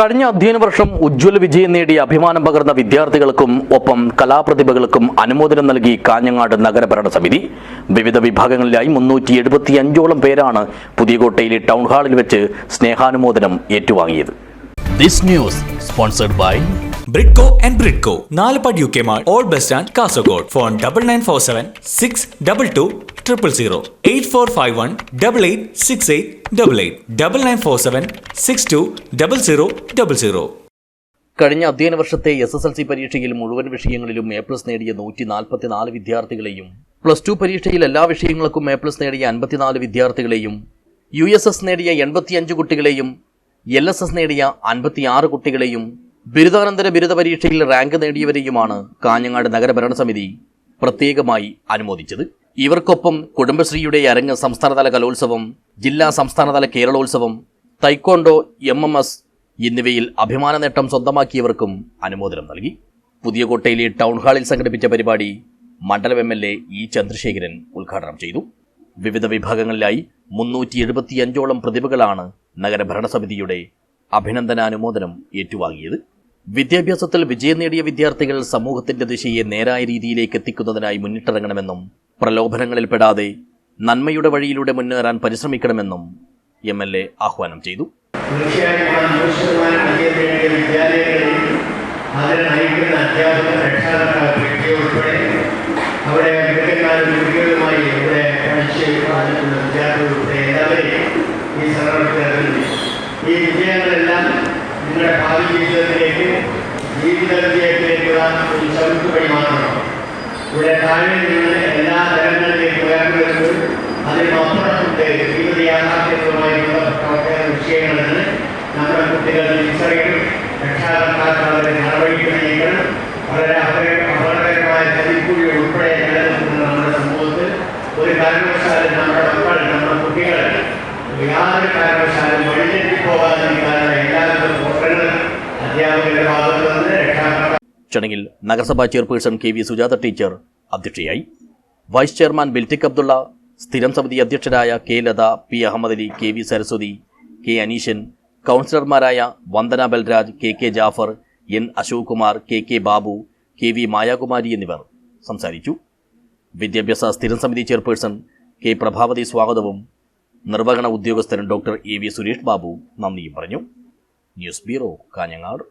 കഴിഞ്ഞ അധ്യയന വർഷം ഉജ്ജ്വല വിജയം നേടി അഭിമാനം പകർന്ന വിദ്യാർത്ഥികൾക്കും ഒപ്പം കലാപ്രതിഭകൾക്കും അനുമോദനം നൽകി കാഞ്ഞങ്ങാട് നഗരഭരണ സമിതി. വിവിധ വിഭാഗങ്ങളിലായി മുന്നൂറ്റി എഴുപത്തിയഞ്ചോളം പേരാണ് പുതിയകോട്ടയിലെ ടൗൺ ഹാളിൽ വെച്ച് സ്നേഹാനുമോദനം ഏറ്റുവാങ്ങിയത്. This news sponsored by Bridco and Bridco Nalupad U K mall old bus stand Kasaragod. Phone double nine four seven six double two triple zero eight four five one double eight six eight double eight double nine four seven six two double zero double zero കഴിഞ്ഞ അധ്യയന വർഷത്തെ S S L C പരീക്ഷയിൽ മുഴുവൻ വിഷയങ്ങളിലും A plus നേടിയ നൂറ്റി നാൽപ്പത്തിനാല് വിദ്യാർത്ഥികളെയും പ്ലസ് ടു പരീക്ഷയിൽ എല്ലാ വിഷയങ്ങൾക്കും എ പ്ലസ് നേടിയ അൻപത്തിനാല് വിദ്യാർത്ഥികളെയും യു എസ് എസ് നേടിയ എൺപത്തിയഞ്ച് കുട്ടികളെയും എൽ എസ് എസ് നേടിയ അൻപത്തിയാറ് കുട്ടികളെയും ബിരുദാനന്തര ബിരുദ പരീക്ഷയിൽ റാങ്ക് നേടിയവരെയുമാണ് കാഞ്ഞങ്ങാട് നഗരഭരണസമിതി പ്രത്യേകമായി അനുമോദിച്ചത്. ഇവർക്കൊപ്പം കുടുംബശ്രീയുടെ അരങ്ങ് സംസ്ഥാനതല കലോത്സവം ജില്ലാ സംസ്ഥാനതല Keralolsavam taekwondo M M S എന്നിവയിൽ അഭിമാന നേട്ടം സ്വന്തമാക്കിയവർക്കും അനുമോദനം നൽകി. പുതിയ കോട്ടയിലെ ടൗൺ ഹാളിൽ സംഘടിപ്പിച്ച പരിപാടി മണ്ഡലം M L A E Chandrasekharan ഉദ്ഘാടനം ചെയ്തു. വിവിധ വിഭാഗങ്ങളിലായി മുന്നൂറ്റി എഴുപത്തിയഞ്ചോളം പ്രതിഭകളാണ് നഗരഭരണസമിതിയുടെ അഭിനന്ദനാനുമോദനം ഏറ്റുവാങ്ങിയത്. വിദ്യാഭ്യാസത്തിൽ വിജയം നേടിയ വിദ്യാർത്ഥികൾ സമൂഹത്തിന്റെ ദിശയെ നേരായ രീതിയിലേക്ക് എത്തിക്കുന്നതിനായി മുന്നിട്ടിറങ്ങണമെന്നും പ്രലോഭനങ്ങളിൽ പെടാതെ നന്മയുടെ വഴിയിലൂടെ മുന്നേറാൻ പരിശ്രമിക്കണമെന്നും എം എൽ എ ആഹ്വാനം ചെയ്തു. ഇവിടെ ഈ നിങ്ങളുടെ ഭാവി ജീവിതത്തിലേക്ക് ജീവിത വിജയത്തിലേക്കുള്ള ഒരു ചവിട്ടുപടി മാത്രമാണ്. ഇവിടെ താഴെ നിന്ന് ചടങ്ങിൽ നഗരസഭാ chairperson K V Sujatha teacher അധ്യക്ഷയായി. വൈസ് ചെയർമാൻ ബിൽറ്റിക് അബ്ദുള്ള സ്ഥിരം സമിതി അധ്യക്ഷരായ K Latha P Ahammed Ali K V Saraswathi K Aneeshan കൗൺസിലർമാരായ Vandana Balraj K K Jafar N Ashok Kumar K K Babu K V Mayakumari എന്നിവർ സംസാരിച്ചു. വിദ്യാഭ്യാസ സ്ഥിരം സമിതി chairperson K Prabhavati സ്വാഗതവും നിർവഹണ ഉദ്യോഗസ്ഥൻ doctor A V Suresh Babu നന്ദിയും പറഞ്ഞു. News bureau Kanhangad.